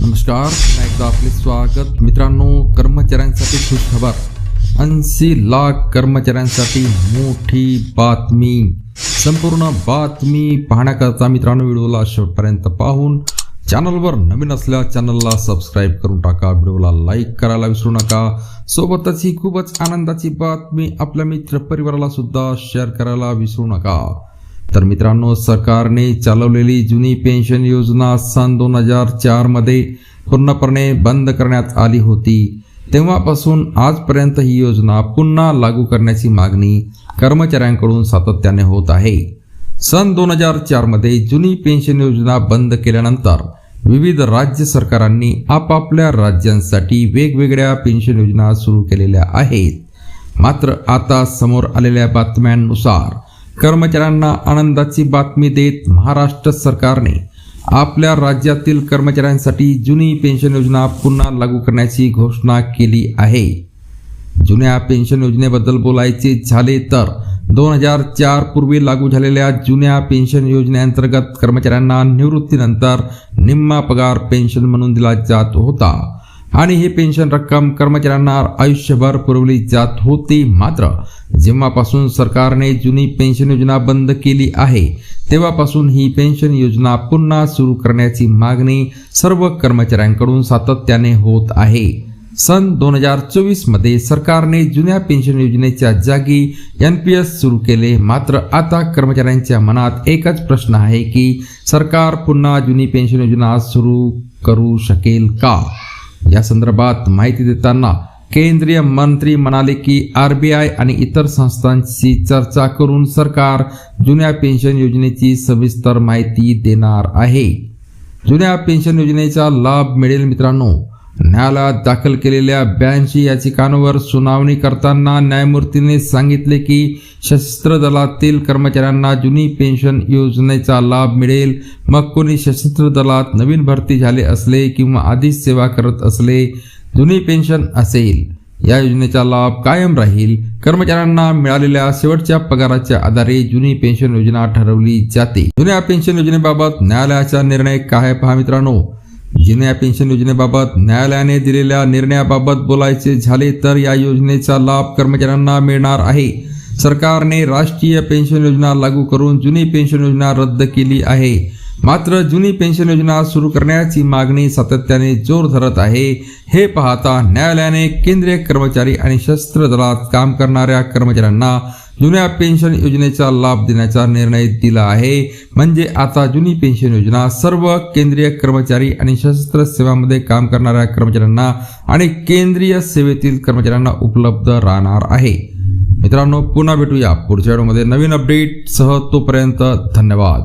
नमस्कार एकदा आपले स्वागत. मित्रांनो कर्मचाऱ्यांसाठी खुशखबर ऐंशी लाख कर्मचाऱ्यांसाठी मोठी बातमी. संपूर्ण बातमी पाहण्याकरता मित्रांनो व्हिडिओला शेवटपर्यंत पाहून चॅनलवर नवीन असल्या चॅनलला सबस्क्राईब करून टाका. व्हिडिओला लाईक करायला विसरू नका. सोबतच ही खूपच आनंदाची बातमी आपल्या मित्र परिवाराला सुद्धा शेअर करायला विसरू नका. तर मित्रांनो सरकारने चालवलेली जुनी पेन्शन योजना सन दोन हजार चारमध्ये पूर्णपणे बंद करण्यात आली होती. तेव्हापासून आजपर्यंत ही योजना पुन्हा लागू करण्याची मागणी कर्मचाऱ्यांकडून सातत्याने होत आहे. सन दोन हजार चारमध्ये जुनी पेन्शन योजना बंद केल्यानंतर विविध राज्य सरकारांनी आपापल्या राज्यांसाठी वेगवेगळ्या पेन्शन योजना सुरू केलेल्या आहेत. मात्र आता समोर आलेल्या बातम्यांनुसार कर्मचाऱ्यांना आनंदाची बातमी देत महाराष्ट्र सरकारने आपल्या राज्यातील कर्मचाऱ्यांसाठी जुनी पेन्शन योजना पुन्हा लागू करण्याची घोषणा केली आहे. जुन्या पेन्शन योजनेबद्दल बोलायचे झाले तर दोन हजार चार पूर्वी लागू झालेल्या जुन्या पेन्शन योजनेअंतर्गत कर्मचाऱ्यांना निवृत्तीनंतर निम्मा पगार पेन्शन म्हणून दिला जात होता. आणि ही पेन्शन रक्कम कर्मचाऱ्यांना आयुष्यभर पुरवली जात होती. मात्र जेव्हापासून सरकारने जुनी पेन्शन योजना बंद केली आहे तेव्हापासून ही पेन्शन योजना पुन्हा सुरू करण्याची मागणी सर्व कर्मचाऱ्यांकडून सातत्याने होत आहे. सन दोन हजार चोवीसमध्ये सरकारने जुन्या पेन्शन योजनेच्या जागी एन पी एस सुरू केले. मात्र आता कर्मचाऱ्यांच्या मनात एकच प्रश्न आहे की सरकार पुन्हा जुनी पेन्शन योजना सुरू करू शकेल का? या संदर्भात माहिती देताना केंद्रीय मंत्री म्हणाले की आर बी आय आणि इतर संस्थांशी चर्चा करून सरकार जुन्या पेन्शन योजनेची सविस्तर माहिती देणार आहे. जुन्या पेन्शन योजनेचा लाभ मिळेल मित्रांनो. न्यायालयात दाखल केलेल्या ब्याऐंशी याचिकांवर सुनावणी करताना न्यायमूर्तीने सांगितले की सशस्त्र दलातील कर्मचाऱ्यांना जुनी पेन्शन योजनेचा लाभ मिळेल. मग कोणी सशस्त्र दलात नवीन भरती झाले असले किंवा आधीच सेवा करत असले जुनी पेन्शन असेल. या योजनेचा लाभ कायम राहील. कर्मचाऱ्यांना मिळालेल्या शेवटच्या पगाराच्या आधारे जुनी पेन्शन योजना ठरवली जाते. जुन्या पेन्शन योजनेबाबत न्यायालयाचा निर्णय काय पहा मित्रांनो? जुन्या पेन्शन योजनेबाबत न्यायालयाने दिलेल्या निर्णयाबाबत बोलायचे झाले तर या योजनेचा लाभ कर्मचाऱ्यांना मिळणार आहे. सरकारने राष्ट्रीय पेन्शन योजना लागू करून जुनी पेन्शन योजना रद्द केली आहे. मात्र जुनी पेन्शन योजना सुरू करण्याची मागणी सातत्याने जोर धरत आहे. हे पाहता न्यायालयाने केंद्रीय कर्मचारी आणि शस्त्र दलात काम करणाऱ्या कर्मचाऱ्यांना जुन्या पेन्शन योजनेचा लाभ देण्याचा निर्णय दिला आहे. म्हणजे आता जुनी पेन्शन योजना सर्व केंद्रीय कर्मचारी आणि सशस्त्र सेवामध्ये काम करणाऱ्या कर्मचाऱ्यांना आणि केंद्रीय सेवेतील कर्मचाऱ्यांना उपलब्ध राहणार आहे. मित्रांनो पुन्हा भेटूया पुढच्या व्हिडिओमध्ये. नवीन अपडेट सह तोपर्यंत धन्यवाद.